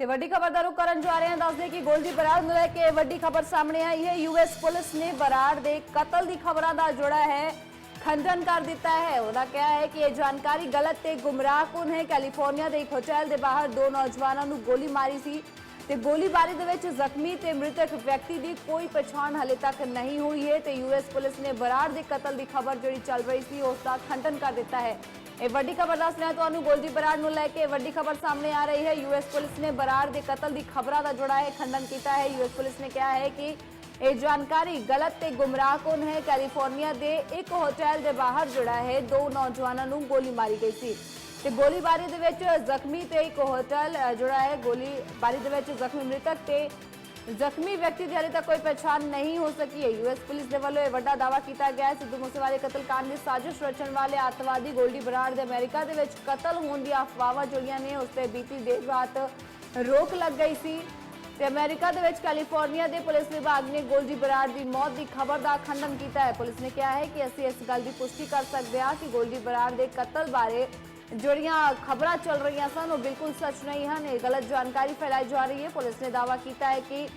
ਤੇ ਵੱਡੀ ਖਬਰ ਦਾ ਰੁਖ ਕਰਨ ਜਾ ਰਹੇ ਹਾਂ। ਦੱਸਦੇ ਕਿ ਗੋਲਡੀ ਬਰਾੜ ਨੂੰ ਲੈ ਕੇ ਵੱਡੀ ਖਬਰ ਸਾਹਮਣੇ ਆਈ ਹੈ। ਯੂਐਸ ਪੁਲਿਸ ਨੇ ਬਰਾੜ ਦੇ ਕਤਲ ਦੀ ਖਬਰਾਂ ਦਾ ਜੋੜਾ ਹੈ, ਖੰਡਨ ਕਰ ਦਿੱਤਾ ਹੈ। ਉਹਦਾ ਕਿਹਾ ਹੈ ਕਿ ਇਹ ਜਾਣਕਾਰੀ ਗਲਤ ਤੇ ਗੁੰਮਰਾਹਕੁਨ ਹੈ। ਕੈਲੀਫੋਰਨੀਆ ਦੇ ਇੱਕ ਹੋਟਲ ਦੇ ਬਾਹਰ ਦੋ ਨੌਜਵਾਨਾਂ ਨੂੰ ਗੋਲੀ ਮਾਰੀ ਸੀ। ਤੇ ਗੋਲੀਬਾਰੀ ਦੇ ਵਿੱਚ ਜ਼ਖਮੀ ਤੇ ਮ੍ਰਿਤਕ ਵਿਅਕਤੀ ਦੀ ਕੋਈ ਪਛਾਣ ਹਲੇ ਤੱਕ ਨਹੀਂ ਹੋਈ ਹੈ ਤੇ ਯੂਐਸ ਪੁਲਿਸ ਨੇ ਬਰਾੜ ਦੇ ਕਤਲ ਦੀ ਖਬਰ ਜਿਹੜੀ ਚੱਲ ਰਹੀ ਸੀ, ਉਸ ਦਾ ਖੰਡਨ ਕਰ ਦਿੱਤਾ ਹੈ। ਇਹ ਵੱਡੀ ਖਬਰ ਦੱਸ ਰਿਹਾ, ਤੁਹਾਨੂੰ ਗੋਲਡੀ ਬਰਾੜ ਨੂੰ ਲੈ ਕੇ ਵੱਡੀ ਖਬਰ ਸਾਹਮਣੇ ਆ ਰਹੀ ਹੈ। ਯੂਐਸ ਪੁਲਿਸ ਨੇ ਬਰਾੜ ਦੇ ਕਤਲ ਦੀ ਖਬਰਾਂ ਦਾ ਜੋੜਾ ਹੈ ਖੰਡਨ ਕੀਤਾ ਹੈ। ਯੂਐਸ ਪੁਲਿਸ ਨੇ ਕਿਹਾ ਹੈ ਕਿ ਇਹ ਜਾਣਕਾਰੀ ਗਲਤ ਤੇ ਗੁੰਮਰਾਹਕੁਨ ਹੈ? ਕੈਲੀਫੋਰਨੀਆ ਦੇ ਇੱਕ ਹੋਟਲ ਦੇ ਬਾਹਰ ਜੁੜਾ ਹੈ। ਦੋ ਨੌਜਵਾਨਾਂ ਨੂੰ ਗੋਲੀ ਮਾਰੀ ਗਈ ਸੀ। ਤੇ ਗੋਲੀਬਾਰੀ ਦੇ ਵਿੱਚ ਜ਼ਖਮੀ ਤੇ ਇੱਕ ਹੋਟਲ ਅ, ਜੁੜਾ ਹੈ ਗੋਲੀਬਾਰੀ ਦੇ ਵਿੱਚ ਜ਼ਖਮੀ ਮ੍ਰਿਤਕ ਤੇ ਜ਼ਖਮੀ ਵਿਅਕਤੀ ਦੀ ਹਾਲੇ ਤੱਕ ਕੋਈ ਪਛਾਣ ਨਹੀਂ ਹੋ ਸਕੀ। ਹੈ ਯੂਐਸ ਪੁਲਿਸ ਦੇ ਵੱਲੋਂ ਇਹ ਵੱਡਾ ਦਾਅਵਾ ਕੀਤਾ ਗਿਆ ਹੈ। ਸਿੱਧੂ ਮੂਸੇਵਾਲੇ ਕਤਲकांड ਦੀ ਸਾਜ਼ਿਸ਼ ਰਚਣ ਵਾਲੇ ਅੱਤਵਾਦੀ ਗੋਲਡੀ ਬਰਾੜ ਦੇ ਅਮਰੀਕਾ ਦੇ ਵਿੱਚ ਕਤਲ ਹੋਣ ਦੀਆਂ ਅਫਵਾਹਾਂ ਜੁੜੀਆਂ ਨੇ। ਉਸ ਤੇ ਬੀਤੀ ਦੇਰ ਰਾਤ ਰੋਕ ਲੱਗ ਗਈ ਸੀ। ਤੇ ਅਮਰੀਕਾ ਦੇ ਵਿੱਚ ਕੈਲੀਫੋਰਨੀਆ ਦੇ ਪੁਲਿਸ ਵਿਭਾਗ ਨੇ ਗੋਲਡੀ ਬਰਾੜ ਦੀ ਮੌਤ ਦੀ ਖਬਰ ਦਾ ਖੰਡਨ ਕੀਤਾ ਹੈ। ਪੁਲਿਸ ਨੇ ਕਿਹਾ ਹੈ ਕਿ ਅਸੀਂ ਇਸ ਗੱਲ ਦੀ ਪੁਸ਼ਟੀ ਕਰ ਸਕਦੇ ਹਾਂ ਕਿ ਗੋਲਡੀ ਬਰਾੜ ਦੇ ਕਤਲ ਬਾਰੇ ਜਿਹੜੀਆਂ ਖਬਰਾਂ ਚੱਲ ਰਹੀਆਂ ਸਨ, ਉਹ ਬਿਲਕੁਲ ਸੱਚ ਨਹੀਂ ਹਨ, ਇਹ ਗਲਤ ਜਾਣਕਾਰੀ ਫੈਲਾਈ ਜਾ ਰਹੀ ਹੈ। ਪੁਲਿਸ ਨੇ ਦਾਅਵਾ ਕੀਤਾ ਹੈ ਕਿ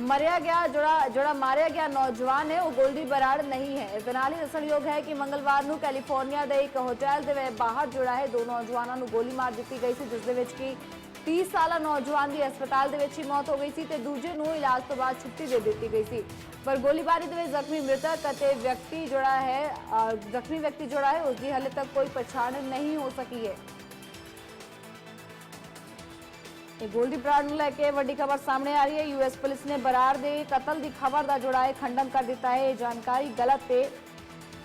ਮਰਿਆ ਗਿਆ, ਜਿਹੜਾ ਜਿਹੜਾ ਮਾਰਿਆ ਗਿਆ ਨੌਜਵਾਨ ਹੈ, ਉਹ ਗੋਲਡੀ ਬਰਾੜ ਨਹੀਂ ਹੈ। ਇਸ ਨਾਲ ਹੀ ਦੱਸਣਯੋਗ ਹੈ ਕਿ ਮੰਗਲਵਾਰ ਨੂੰ ਕੈਲੀਫੋਰਨੀਆ ਦੇ ਇੱਕ ਹੋਟਲ ਦੇ ਬਾਹਰ ਜਿਹੜਾ ਹੈ, ਦੋ ਨੌਜਵਾਨਾਂ ਨੂੰ ਗੋਲੀ ਮਾਰ ਦਿੱਤੀ ਗਈ ਸੀ, ਜਿਸ ਦੇ ਵਿੱਚ ਕਿ 30 ਸਾਲਾ ਨੌਜਵਾਨ ਦੀ ਹਸਪਤਾਲ ਦੇ ਵਿੱਚ ਹੀ ਮੌਤ ਹੋ ਗਈ ਸੀ ਤੇ ਦੂਜੇ ਨੂੰ ਇਲਾਜ ਤੋਂ ਬਾਅਦ ਛੁੱਟੀ ਦੇ ਦਿੱਤੀ ਗਈ ਸੀ। ਪਰ ਗੋਲੀਬਾਰੀ ਦੇ ਵਿੱਚ ਜ਼ਖਮੀ ਮ੍ਰਿਤਕ ਅਤੇ ਵਿਅਕਤੀ ਜਿਹੜਾ ਹੈ ਜ਼ਖਮੀ ਵਿਅਕਤੀ ਜਿਹੜਾ ਹੈ, ਉਸ ਦੀ ਹਾਲੇ ਤੱਕ ਕੋਈ ਪਛਾਣ ਨਹੀਂ ਹੋ ਸਕੀ ਹੈ। ਇਹ ਗੋਲਡੀ ਬਰਾੜ ਨੂੰ ਲੈ ਕੇ ਵੱਡੀ ਖਬਰ ਸਾਹਮਣੇ ਆ ਰਹੀ ਹੈ। ਯੂਐਸ ਪੁਲਿਸ ਨੇ ਬਰਾਰ ਦੇ ਕਤਲ ਦੀ ਖਬਰ ਦਾ ਜੋੜਾ ਹੈ ਖੰਡਨ ਕਰ ਦਿੱਤਾ ਹੈ। ਇਹ ਜਾਣਕਾਰੀ ਗਲਤ ਤੇ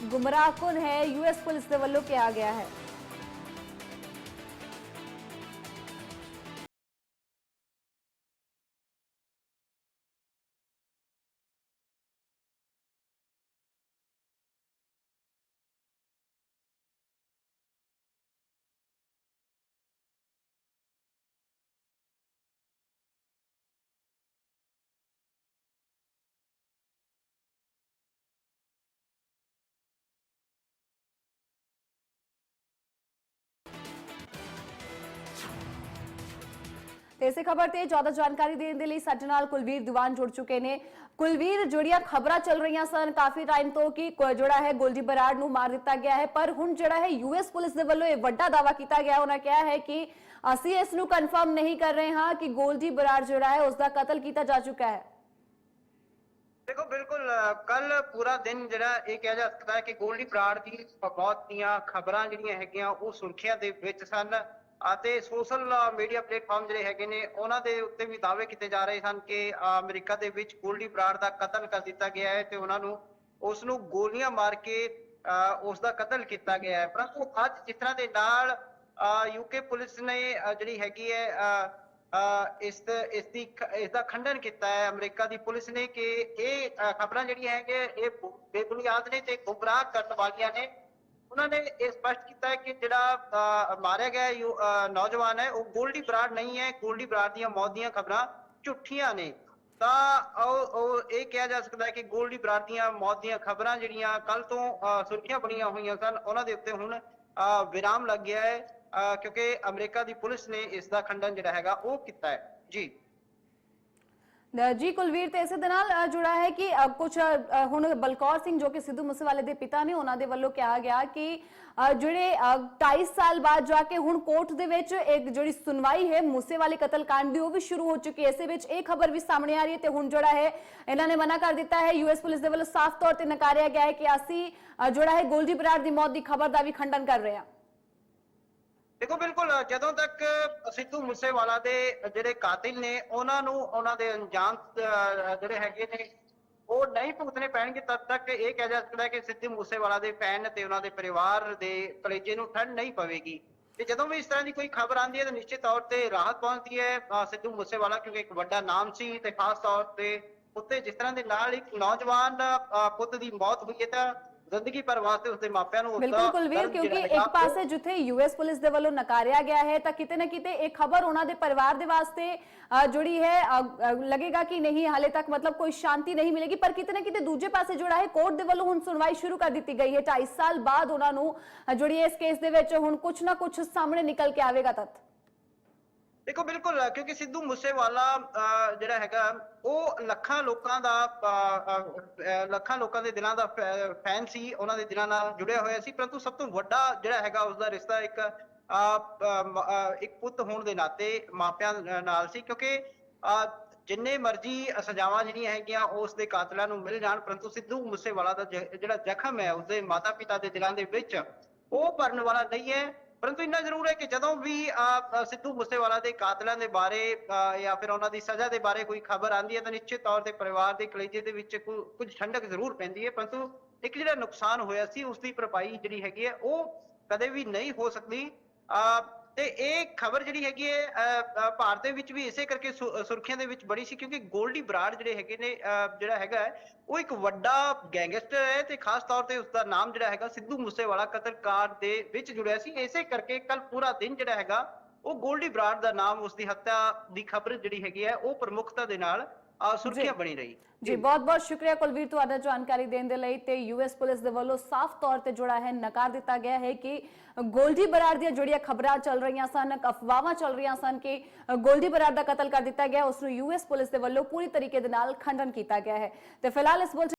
ਗੁੰਮਰਾਹਕੁਨ ਹੈ ਯੂਐਸ ਪੁਲਿਸ ਦੇ ਵੱਲੋਂ ਕਿਹਾ ਗਿਆ ਹੈ। ਤੇ ਇਸੇ ਖਬਰ ਤੇ ਜ਼ਿਆਦਾ ਜਾਣਕਾਰੀ ਦੇਣ ਦੇ ਲਈ ਸਾਡੇ ਨਾਲ ਕੁਲਵੀਰ ਦੀਵਾਨ ਜੁੜ ਚੁੱਕੇ ਨੇ। ਕੁਲਵੀਰ, ਜਿਹੜੀਆਂ ਖਬਰਾਂ ਚੱਲ ਰਹੀਆਂ ਸਨ ਕਾਫੀ ਟਾਈਮ ਤੋਂ ਕਿ ਜਿਹੜਾ ਹੈ ਗੋਲਡੀ ਬਰਾੜ ਨੂੰ ਮਾਰ ਦਿੱਤਾ ਗਿਆ ਹੈ, ਪਰ ਹੁਣ ਜਿਹੜਾ ਹੈ ਯੂਐਸ ਪੁਲਿਸ ਦੇ ਵੱਲੋਂ ਇਹ ਵੱਡਾ ਦਾਅਵਾ ਕੀਤਾ ਗਿਆ। ਉਹਨਾਂ ਕਿਹਾ ਹੈ ਕਿ ਅਸੀਂ ਇਸ ਨੂੰ ਕਨਫਰਮ ਨਹੀਂ ਕਰ ਰਹੇ ਹਾਂ ਕਿ ਗੋਲਡੀ ਬਰਾੜ ਜਿਹੜਾ ਹੈ ਉਸ ਦਾ ਕਤਲ ਕੀਤਾ ਜਾ ਚੁੱਕਾ ਹੈ। ਦੇਖੋ, ਬਿਲਕੁਲ ਕੱਲ ਪੂਰਾ ਦਿਨ ਜਿਹੜਾ ਇਹ ਕਿਹਾ ਜਾ ਸਕਦਾ ਹੈ ਕਿ ਗੋਲਡੀ ਬਰਾੜ ਦੀ ਬਹੁਤ ਦੀਆਂ ਖਬਰਾਂ ਜਿਹੜੀਆਂ ਹੈਗੀਆਂ ਉਹ ਸੁਰਖੀਆਂ ਦੇ ਵਿੱਚ ਸਨ। ਅਤੇ ਸੋਸ਼ਲ ਮੀਡੀਆ ਪਲੇਟਫਾਰਮ ਜਿਹੜੇ ਹੈਗੇ ਨੇ ਉਹਨਾਂ ਦੇ ਉੱਤੇ ਵੀ ਦਾਅਵੇ ਕੀਤੇ ਜਾ ਰਹੇ ਸਨ ਕਿ ਅਮਰੀਕਾ ਦੇ ਵਿੱਚ ਗੋਲਡੀ ਬਰਾੜ ਦਾ ਕਤਲ ਕਰ ਦਿੱਤਾ ਗਿਆ ਹੈ ਤੇ ਉਹਨਾਂ ਨੂੰ ਉਸ ਨੂੰ ਗੋਲੀਆਂ ਮਾਰ ਕੇ ਉਸ ਦਾ ਕਤਲ ਕੀਤਾ ਗਿਆ ਹੈ। ਪਰੰਤੂ ਅੱਜ ਜਿਸ ਤਰ੍ਹਾਂ ਦੇ ਨਾਲ ਯੂਕੇ ਪੁਲਿਸ ਨੇ ਜਿਹੜੀ ਹੈਗੀ ਹੈ ਅ, ਅ, ਇਸ ਇਸ ਦੀ ਇਸ ਦਾ ਖੰਡਨ ਕੀਤਾ ਹੈ। ਅਮਰੀਕਾ ਦੀ ਪੁਲਿਸ ਨੇ ਕਿ ਇਹ ਖਬਰਾਂ ਜਿਹੜੀਆਂ ਹੈਗੇ ਇਹ ਬੇਬੁਨਿਆਦ ਨੇ ਤੇ ਗੁੰਮਰਾਹ ਕਰਨ ਵਾਲੀਆਂ ਨੇ। ਉਹਨਾਂ ਨੇ ਇਹ ਸਪਸ਼ਟ ਕੀਤਾ ਹੈ ਕਿ ਜਿਹੜਾ ਮਾਰਿਆ ਗਿਆ ਨੌਜਵਾਨ ਹੈ ਉਹ ਗੋਲਡੀ ਬਰਾੜ ਨਹੀਂ ਹੈ। ਗੋਲਡੀ ਬਰਾੜ ਦੀਆਂ ਮੌਤ ਦੀਆਂ ਖਬਰਾਂ ਝੂਠੀਆਂ ਨੇ। ਤਾਂ ਉਹ ਇਹ ਕਿਹਾ ਜਾ ਸਕਦਾ ਹੈ ਕਿ ਗੋਲਡੀ ਬਰਾੜ ਦੀਆਂ ਮੌਤ ਦੀਆਂ ਖਬਰਾਂ ਜਿਹੜੀਆਂ ਕੱਲ ਤੋਂ ਅ, ਸੁਰਖੀਆਂ ਬਣੀਆਂ ਹੋਈਆਂ ਸਨ ਉਹਨਾਂ ਦੇ ਉੱਤੇ ਹੁਣ ਅ, ਵਿਰਾਮ ਲੱਗ ਗਿਆ ਹੈ। ਅ, ਕਿਉਂਕਿ ਅਮਰੀਕਾ ਦੀ ਪੁਲਿਸ ਨੇ ਇਸ ਦਾ ਖੰਡਨ ਜਿਹੜਾ ਹੈਗਾ ਉਹ ਕੀਤਾ ਹੈ। ਜੀ। ਜੀ ਕੁਲਵੀਰ ਤੇ ਇਸੇ ਦੇ ਨਾਲ ਜੁੜਾ ਹੈ ਕਿ ਕੁਝ ਹੁਣ ਬਲਕੌਰ ਸਿੰਘ ਜੋ ਕਿ ਸਿੱਧੂ ਮੂਸੇਵਾਲੇ ਦੇ ਪਿਤਾ ਨੇ ਉਹਨਾਂ ਦੇ ਵੱਲੋਂ ਕਿਹਾ ਗਿਆ ਕਿ ਜਿਹੜੇ ਅ, 28 ਸਾਲ ਬਾਅਦ ਜਾ ਕੇ ਹੁਣ ਕੋਰਟ ਦੇ ਵਿੱਚ ਇੱਕ ਜਿਹੜੀ ਸੁਣਵਾਈ ਹੈ ਮੂਸੇਵਾਲੇ ਕਤਲकांड ਦੀ ਉਹ ਵੀ ਸ਼ੁਰੂ ਹੋ ਚੁੱਕੀ ਹੈ। ਇਸੇ ਵਿੱਚ ਇਹ ਖਬਰ ਵੀ ਸਾਹਮਣੇ ਆ ਰਹੀ ਹੈ ਤੇ ਹੁਣ ਜਿਹੜਾ ਹੈ। ਇਹਨਾਂ ਨੇ ਮਨਾ ਕਰ ਦਿੱਤਾ ਹੈ। ਯੂਐਸ ਪੁਲਿਸ ਦੇ ਵੱਲੋਂ ਸਾਫ਼ ਤੌਰ ਤੇ ਨਕਾਰਿਆ ਗਿਆ ਹੈ ਕਿ ਅਸੀਂ ਜਿਹੜਾ ਹੈ। ਗੋਲਡੀ ਬਰਾੜ ਦੀ ਮੌਤ ਦੀ ਖਬਰ ਦਾ ਵੀ ਖੰਡਨ ਕਰ ਰਹੇ ਹਾਂ। ਦੇਖੋ, ਬਿਲਕੁਲ, ਜਦੋਂ ਤੱਕ ਸਿੱਧੂ ਮੂਸੇਵਾਲਾ ਦੇ ਜਿਹੜੇ ਕਾਤਿਲ ਨੇ, ਉਹਨਾਂ ਨੂੰ ਉਹਨਾਂ ਦੇ ਅੰਜਾਮ ਜਿਹੜੇ ਹੈਗੇ ਨੇ, ਉਹ ਨਹੀਂ ਭੁਗਤਣੇ ਪੈਣਗੇ, ਤਦ ਤੱਕ ਇਹ ਕਿਹਾ ਜਾ ਸਕਦਾ ਕਿ ਸਿੱਧੂ ਮੂਸੇਵਾਲਾ ਦੇ ਫੈਨ ਤੇ ਉਹਨਾਂ ਦੇ ਪਰਿਵਾਰ ਦੇ ਕਲੇਜੇ ਨੂੰ ਠੰਡ ਨਹੀਂ ਪਵੇਗੀ। ਤੇ ਜਦੋਂ ਵੀ ਇਸ ਤਰ੍ਹਾਂ ਦੀ ਕੋਈ ਖਬਰ ਆਉਂਦੀ ਹੈ, ਤਾਂ ਨਿਸ਼ਚਿਤ ਤੌਰ ਤੇ ਰਾਹਤ ਪਹੁੰਚਦੀ ਹੈ ਸਿੱਧੂ ਮੂਸੇਵਾਲਾ, ਕਿਉਂਕਿ ਇੱਕ ਵੱਡਾ ਨਾਮ ਸੀ ਤੇ ਖਾਸ ਤੌਰ ਤੇ ਉੱਤੇ ਜਿਸ ਤਰ੍ਹਾਂ ਦੇ ਨਾਲ ਇੱਕ ਨੌਜਵਾਨ ਪੁੱਤ ਦੀ ਮੌਤ ਹੋਈ ਹੈ, ਤਾਂ ਜ਼ਿੰਦਗੀ ਭਰ ਵਾਸਤੇ ਉਸਦੇ ਮਾਪਿਆਂ ਨੂੰ ਉਸਦਾ ਬਿਲਕੁਲ ਕੁਲਵੀਰ ਕਿਉਂਕਿ ਇੱਕ ਪਾਸੇ ਜਿੱਥੇ ਯੂਐਸ ਪੁਲਿਸ ਦੇ ਵੱਲੋਂ ਨਕਾਰਿਆ ਗਿਆ ਹੈ ਤਾਂ ਕਿਤੇ ਨਾ ਕਿਤੇ ਇਹ ਖਬਰ ਉਹਨਾਂ ਦੇ ਪਰਿਵਾਰ ਦੇ ਵਾਸਤੇ ਅ, ਜਿਹੜੀ ਹੈ ਲੱਗੇਗਾ ਕਿ ਨਹੀਂ ਹਾਲੇ ਤੱਕ ਮਤਲਬ ਕੋਈ ਸ਼ਾਂਤੀ ਨਹੀਂ ਮਿਲੇਗੀ ਪਰ ਕਿਤੇ ਨਾ ਕਿਤੇ ਦੂਜੇ ਪਾਸੇ ਜਿਹੜਾ ਹੈ ਕੋਰਟ ਦੇ ਵੱਲੋਂ ਹੁਣ ਸੁਣਵਾਈ ਸ਼ੁਰੂ ਕਰ ਦਿੱਤੀ ਗਈ ਹੈ 2.5 ਸਾਲ ਬਾਅਦ ਉਹਨਾਂ ਨੂੰ ਅ, ਜਿਹੜੀ ਇਸ ਕੇਸ ਦੇ ਵਿੱਚ ਹੁਣ ਕੁਝ ਨਾ ਕੁਝ ਸਾਹਮਣੇ ਨਿਕਲ ਕੇ ਆਵੇਗਾ ਤੱਤ ਦੇਖੋ ਬਿਲਕੁਲ ਕਿਉਂਕਿ ਸਿੱਧੂ ਮੂਸੇਵਾਲਾ ਅਹ, ਜਿਹੜਾ ਹੈਗਾ ਉਹ ਲੱਖਾਂ ਲੋਕਾਂ ਦਾ ਲੱਖਾਂ ਲੋਕਾਂ ਦੇ ਦਿਲਾਂ ਦਾ ਫੈਨ ਸੀ ਉਹਨਾਂ ਦੇ ਦਿਲਾਂ ਨਾਲ ਜੁੜਿਆ ਹੋਇਆ ਸੀ ਪਰੰਤੂ ਸਭ ਤੋਂ ਵੱਡਾ ਜਿਹੜਾ ਹੈਗਾ ਉਸ ਦਾ ਰਿਸ਼ਤਾ ਇੱਕ ਇੱਕ ਪੁੱਤ ਹੋਣ ਦੇ ਨਾਤੇ ਮਾਪਿਆਂ ਨਾਲ ਸੀ ਕਿਉਂਕਿ ਅਹ, ਜਿੰਨੇ ਮਰਜ਼ੀ ਸਜ਼ਾਵਾਂ ਜਿਹੜੀਆਂ ਹੈਗੀਆਂ ਉਸ ਦੇ ਕਾਤਲਾਂ ਨੂੰ ਮਿਲ ਜਾਣ ਪਰੰਤੂ ਸਿੱਧੂ ਮੂਸੇਵਾਲਾ ਦਾ ਜਿਹੜਾ ਜ਼ਖਮ ਹੈ ਉਸਦੇ ਮਾਤਾ ਪਿਤਾ ਦੇ ਦਿਲਾਂ ਦੇ ਵਿੱਚ ਉਹ ਭਰਨ ਵਾਲਾ ਨਹੀਂ ਹੈ। ਪਰੰਤੂ ਇੰਨਾ ਜ਼ਰੂਰ ਹੈ ਕਿ ਜਦੋਂ ਵੀ ਸਿੱਧੂ ਮੂਸੇਵਾਲਾ ਦੇ ਕਾਤਲਾਂ ਦੇ ਬਾਰੇ ਅਹ, ਜਾਂ ਫਿਰ ਉਹਨਾਂ ਦੀ ਸਜ਼ਾ ਦੇ ਬਾਰੇ ਕੋਈ ਖਬਰ ਆਉਂਦੀ ਹੈ ਤਾਂ ਨਿਸ਼ਚਿਤ ਤੌਰ ਤੇ ਪਰਿਵਾਰ ਦੇ ਕਲੇਜੇ ਦੇ ਵਿੱਚ ਕੁ- ਕੁਝ ਠੰਡਕ ਜ਼ਰੂਰ ਪੈਂਦੀ ਹੈ। ਪਰੰਤੂ ਇੱਕ ਜਿਹੜਾ ਨੁਕਸਾਨ ਹੋਇਆ ਸੀ ਉਸ ਦੀ ਭਰਪਾਈ ਜਿਹੜੀ ਹੈਗੀ ਹੈ ਉਹ ਕਦੇ ਵੀ ਨਹੀਂ ਹੋ ਸਕਦੀ। ਅਹ, ਤੇ ਇਹ ਖਬਰ ਜਿਹੜੀ ਹੈਗੀ ਹੈ ਭਾਰਤ ਦੇ ਵਿੱਚ ਵੀ ਇਸੇ ਕਰਕੇ ਸੁਰਖੀਆਂ ਦੇ ਵਿੱਚ ਬੜੀ ਸੀ ਕਿਉਂਕਿ ਗੋਲਡੀ ਬਰਾੜ ਜਿਹੜੇ ਹੈਗੇ ਨੇ ਅਹ, ਜਿਹੜਾ ਹੈਗਾ ਉਹ ਇੱਕ ਵੱਡਾ ਗੈਂਗਸਟਰ ਹੈ ਤੇ ਖਾਸ ਤੌਰ ਤੇ ਉਸ ਦਾ ਨਾਮ ਜਿਹੜਾ ਹੈਗਾ ਸਿੱਧੂ ਮੂਸੇਵਾਲਾ ਕਤਲਕਾਰ ਦੇ ਵਿੱਚ ਜੁੜਿਆ ਸੀ। ਇਸੇ ਕਰਕੇ ਕੱਲ ਪੂਰਾ ਦਿਨ ਜਿਹੜਾ ਹੈਗਾ ਉਹ ਗੋਲਡੀ ਬਰਾੜ ਦਾ ਨਾਮ ਉਸ ਦੀ ਹੱਤਿਆ ਦੀ ਖਬਰ ਜਿਹੜੀ ਹੈਗੀ ਹੈ ਉਹ ਪ੍ਰਮੁੱਖਤਾ ਦੇ ਨਾਲ ਸੁਰਖੀਆਂ ਬਣੀ ਰਹੀ। ਜੀ ਬਹੁਤ ਬਹੁਤ ਸ਼ੁਕਰੀਆ ਕੁਲਵੀਰ ਤੁਹਾਡਾ ਜਾਣਕਾਰੀ ਦੇਣ ਦੇ ਲਈ ਤੇ ਯੂਐਸ ਪੁਲਿਸ ਦੇ ਵੱਲੋਂ ਸਾਫ਼ ਤੌਰ ਤੇ ਜੁੜਾ ਹੈ ਨਕਾਰ ਦਿੱਤਾ ਗਿਆ ਹੈ ਕਿ ਗੋਲਡੀ ਬਰਾੜ ਦੀਆਂ ਜਿਹੜੀਆਂ ਖਬਰਾਂ ਚੱਲ ਰਹੀਆਂ ਸਨ ਅਫਵਾਹਾਂ ਚੱਲ ਰਹੀਆਂ ਸਨ ਕਿ ਗੋਲਡੀ ਬਰਾੜ ਦਾ ਕਤਲ ਕਰ ਦਿੱਤਾ ਗਿਆ ਉਸ ਨੂੰ ਯੂਐਸ ਪੁਲਿਸ ਦੇ ਵੱਲੋਂ ਪੂਰੀ ਤਰੀਕੇ ਦੇ ਨਾਲ ਖੰਡਨ ਕੀਤਾ ਗਿਆ ਹੈ। ਤੇ ਫਿਲਹਾਲ ਇਸ ਬੁਲੇਟਿਨ